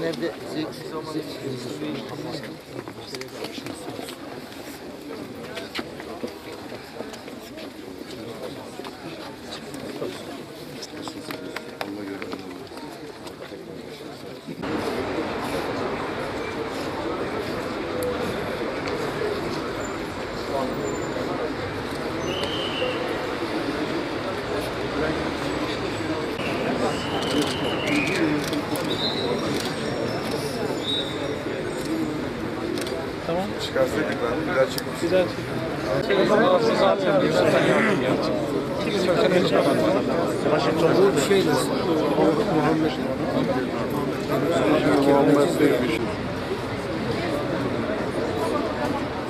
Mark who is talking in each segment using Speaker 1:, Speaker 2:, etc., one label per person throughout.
Speaker 1: Nerede? Zevksiz
Speaker 2: Çıkarsaydık ben bir daha çekmiştim. Muhammed Bey'miş.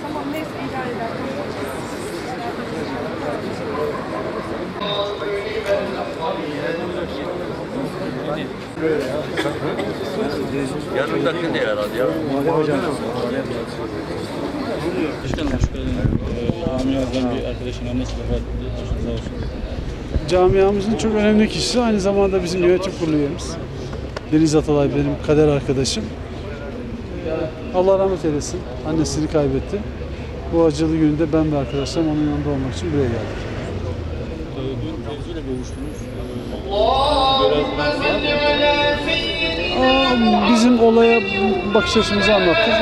Speaker 3: Tamam neyse idare eder.
Speaker 4: Yanındaki de herhalde ya.
Speaker 5: Başkanım. Ee, bir arkadaşın annesi vefat etti. Başınız sağ olsun.
Speaker 6: Camiamızın çok önemli kişisi. Aynı zamanda bizim yönetim kurulu üyemiz. Deniz Atalay benim kader arkadaşım. Allah rahmet eylesin. Annesini kaybetti. Bu acılı gününde ben ve arkadaşlarım onun yanında olmak için buraya geldik.
Speaker 5: Ee, Dün teyzeyle buluştunuz. Ee,
Speaker 6: Aa, bizim olaya bakış açımızı anlattık.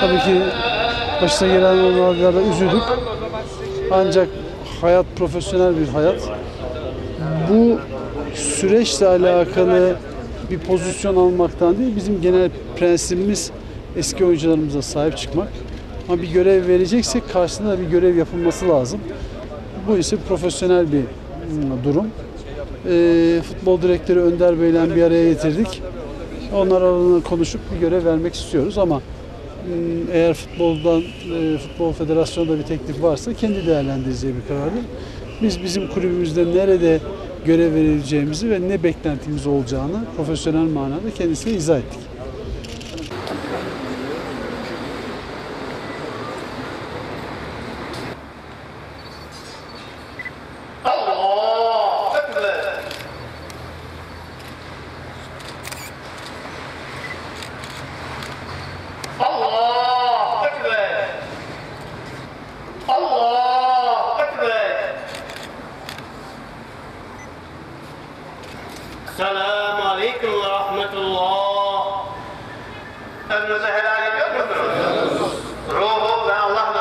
Speaker 6: Tabii ki başına gelen olaylarda üzüldük. Ancak hayat profesyonel bir hayat. Bu süreçle alakalı bir pozisyon almaktan değil, bizim genel prensibimiz eski oyuncularımıza sahip çıkmak. Ama bir görev vereceksek karşısında da bir görev yapılması lazım. Bu ise profesyonel bir mm, durum. Ee, futbol direktörü Önder Bey'le bir araya getirdik. Onlar konuşup bir görev vermek istiyoruz ama eğer futboldan, e, futbol federasyonunda bir teklif varsa kendi değerlendireceği bir karardır. Biz bizim kulübümüzde nerede görev verileceğimizi ve ne beklentimiz olacağını profesyonel manada kendisine izah ettik.
Speaker 7: السلام عليكم ورحمة الله المزهر عليكم روحوا مع الله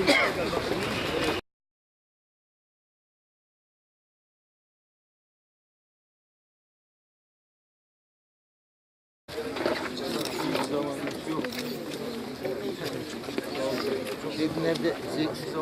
Speaker 7: Thank you.
Speaker 1: Nerede? Zevksiz